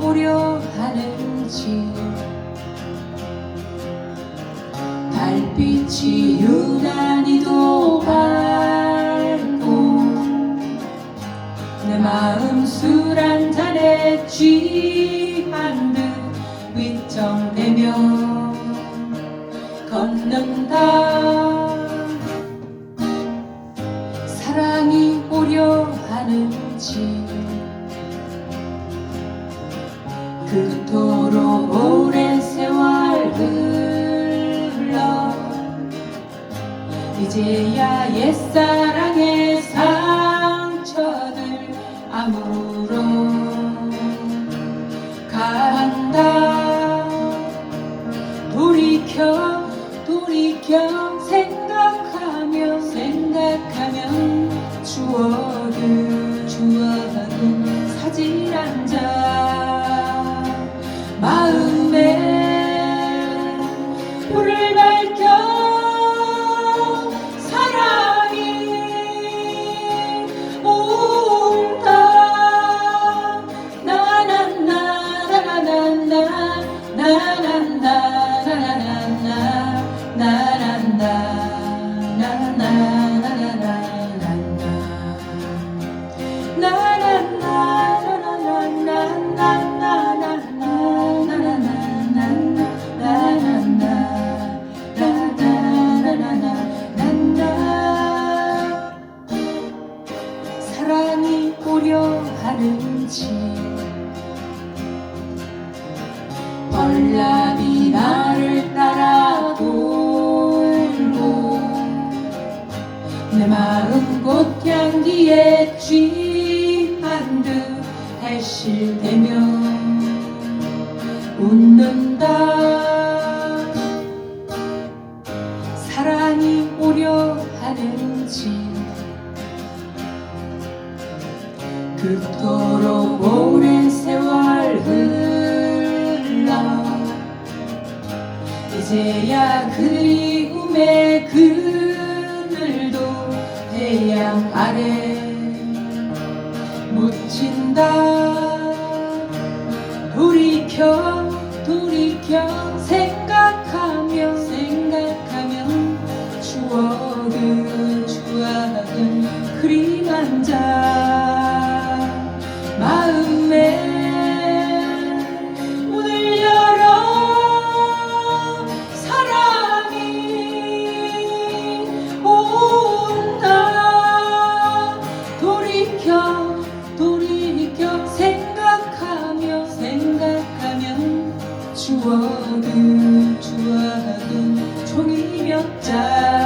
오려 하는지. 달빛이 유난히도 밝고 내 마음 술 한 잔에 취한 듯 위청되며 걷는다. 사랑이 오려 하는지 이제야 옛사랑의 상처들 아무런 간다. 돌이켜 돌이켜 생각하며 생각하면 추억을 추억은 사진 한 장. 마음에 불을 밝혀 na na na 내 마음 꽃향기에 취한 듯 해실대며 웃는다. 사랑이 오려 하는지 그토록 오랜 세월 흘러 이제야 그리움의 그늘도 태양 아래 묻힌다. 돌이켜 추억은 추억은 종이 몇 장